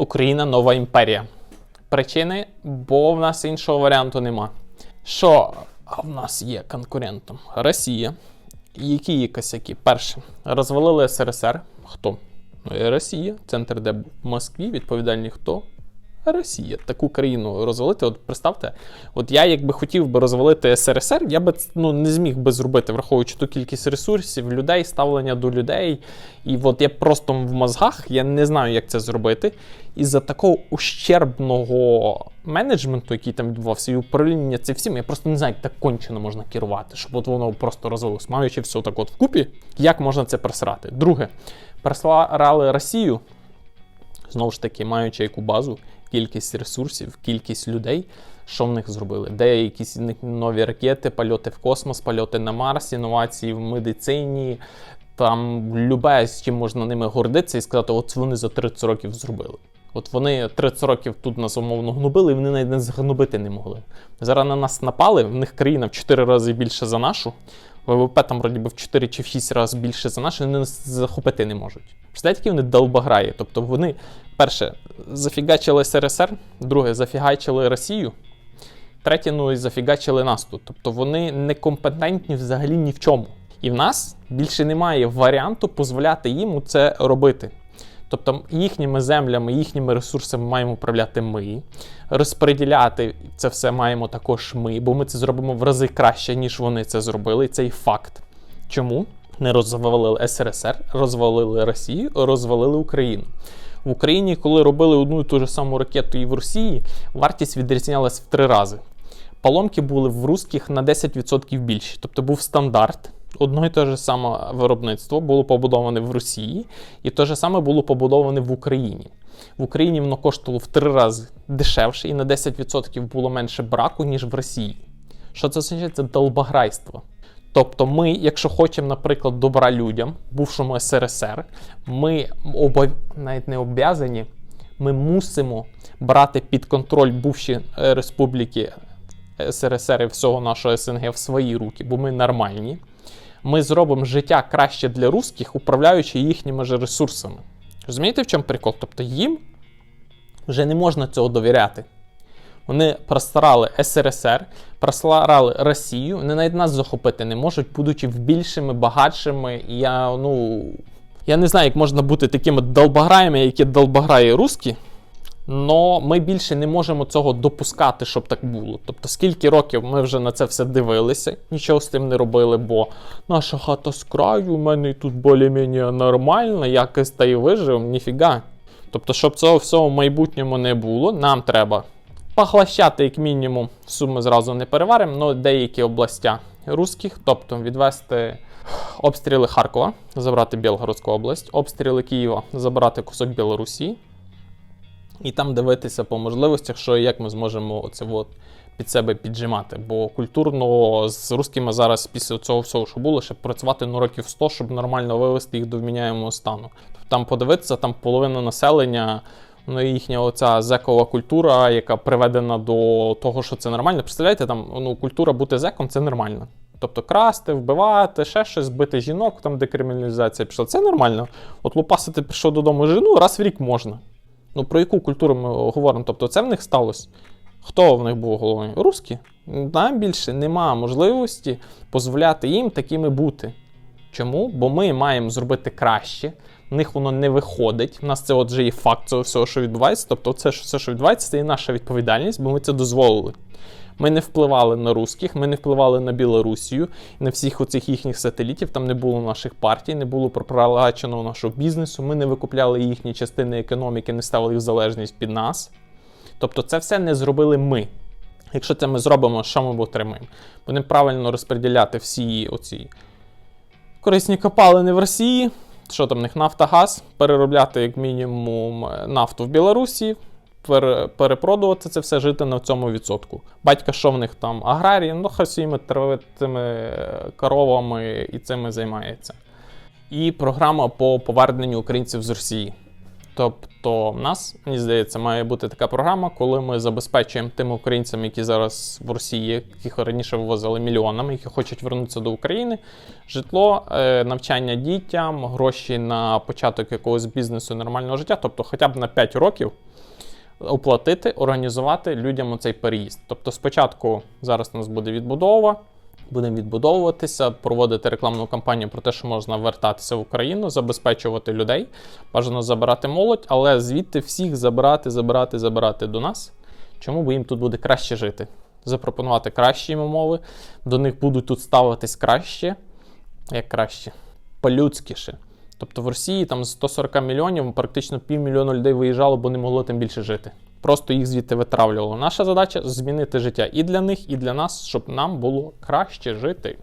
Україна нова імперія. Причини, бо в нас іншого варіанту нема. Що в нас є конкурентом? Росія. Які є косяки? Перше, розвалили СРСР. Хто? Ну, і Росія. Центр, де в Москві, відповідальні хто? Росія. Таку країну розвалити. От представте, от я якби хотів би розвалити СРСР, я би ну, не зміг би зробити, враховуючи ту кількість ресурсів, людей, ставлення до людей. І от я просто в мозгах, я не знаю, як це зробити. Із-за такого ущербного менеджменту, який там відбувався, і управління цим всім, я просто не знаю, як так кончено можна керувати, щоб от воно просто розвалилось. Маючи все так от вкупі, як можна це просрати? Друге, просрали Росію, знову ж таки, маючи яку базу, кількість ресурсів, кількість людей, що в них зробили? Де якісь нові ракети, польоти в космос, польоти на Марс, інновації в медицині. Там любе, з чим можна ними гордитися і сказати, от вони за 30 років зробили. От вони 30 років тут нас умовно гнобили, і вони навіть не згнобити не могли. Зараз на нас напали, в них країна в 4 рази більше за нашу. ВВП там вроді би в 4 чи в 6 разів більше за нашу, вони нас захопити не можуть. Представляєте, які вони долбограї. Тобто вони, перше, зафігачили СРСР, друге, зафігачили Росію, третє, ну і зафігачили нас тут. Тобто вони некомпетентні взагалі ні в чому. І в нас більше немає варіанту дозволяти їм це робити. Тобто їхніми землями, їхніми ресурсами маємо управляти ми, розподіляти це все маємо також ми, бо ми це зробимо в рази краще, ніж вони це зробили. І це і факт. Чому? Не розвалили СРСР, розвалили Росію, розвалили Україну. В Україні, коли робили одну і ту ж саму ракету і в Росії, вартість відрізнялась в три рази. Поломки були в русських на 10% більші. Тобто був стандарт. Одно і те ж саме виробництво було побудоване в Росії, і те ж саме було побудоване в Україні. В Україні воно коштувало в три рази дешевше, і на 10% було менше браку, ніж в Росії. Що це означає? Це долбограйство. Тобто, ми, якщо хочемо, наприклад, добра людям, бувшому СРСР, ми обов... навіть не обов'язані, ми мусимо брати під контроль бувші е, республіки СРСР і всього нашого СНГ в свої руки, бо ми нормальні. Ми зробимо життя краще для русських, управляючи їхніми ж ресурсами. Розумієте, в чому прикол? Тобто їм вже не можна цього довіряти. Вони простарали СРСР, простарали Росію, вони навіть нас захопити не можуть, будучи більшими, багатшими. Я ну, я не знаю, як можна бути такими долбограями, які долбограї русські. Но ми більше не можемо цього допускати, щоб так було. Тобто, скільки років ми вже на це все дивилися, нічого з тим не робили, бо наша хата з краю, у мене тут більш-менш нормально, якось та й вижив, ніфіга. Тобто, щоб цього всього в майбутньому не було, нам треба поглощати, як мінімум, суми зразу не переваримо, але деякі областя русських, тобто відвести обстріли Харкова, забрати Білгородську область, обстріли Києва, забрати кусок Білорусі. І там дивитися по можливостях, що і як ми зможемо оце от під себе піджимати. Бо культурно з русскими зараз після цього всього, що було, ще працювати ну, років 100, щоб нормально вивести їх до вміняємого стану. Тобто там подивитися, там половина населення, ну їхня оця зекова культура, яка приведена до того, що це нормально. Представляєте, там ну, культура бути зеком це нормально. Тобто красти, вбивати, ще щось, бити жінок, там декриміналізація пішла. Це нормально. От лупасити пішов додому жену раз в рік можна. Ну, про яку культуру ми говоримо? Тобто це в них сталося. Хто в них був головний? Русські. Нам більше нема можливості дозволяти їм такими бути. Чому? Бо ми маємо зробити краще, в них воно не виходить. У нас це отже є факт цього всього, що відбувається. Тобто, це все, що відбувається, це і наша відповідальність, бо ми це дозволили. Ми не впливали на русських, ми не впливали на Білорусію, на всіх оцих їхніх сателітів. Там не було наших партій, не було проплаченого нашого бізнесу. Ми не викупляли їхні частини економіки, не ставили їх в залежність під нас. Тобто, це все не зробили ми. Якщо це ми зробимо, що ми отримаємо? Будемо правильно розподіляти всі оці корисні копалини в Росії. Що там в них нафта, газ, переробляти як мінімум нафту в Білорусі, перепродувати це все, жити на цьому відсотку. Батька, що в них там аграрії, ну хай своїми травитими коровами і цими займається. І програма по поверненню українців з Росії. Тобто, в нас, мені здається, має бути така програма, коли ми забезпечуємо тим українцям, які зараз в Росії, яких раніше вивозили мільйонами, які хочуть вернутися до України, житло, е, навчання дітям, гроші на початок якогось бізнесу нормального життя, тобто хоча б на 5 років, оплатити, організувати людям оцей переїзд. Тобто, спочатку зараз у нас буде відбудова. Будемо відбудовуватися, проводити рекламну кампанію про те, що можна вертатися в Україну, забезпечувати людей, бажано забирати молодь, але звідти всіх забирати, забирати, забирати до нас. Чому бо їм тут буде краще жити? Запропонувати кращі їм умови, до них будуть тут ставитись краще, як краще, по-людськіше. Тобто в Росії там з 140 мільйонів практично півмільйона людей виїжджало, бо не могло тим більше жити. Просто їх звідти витравлювало. Наша задача змінити життя і для них, і для нас, щоб нам було краще жити.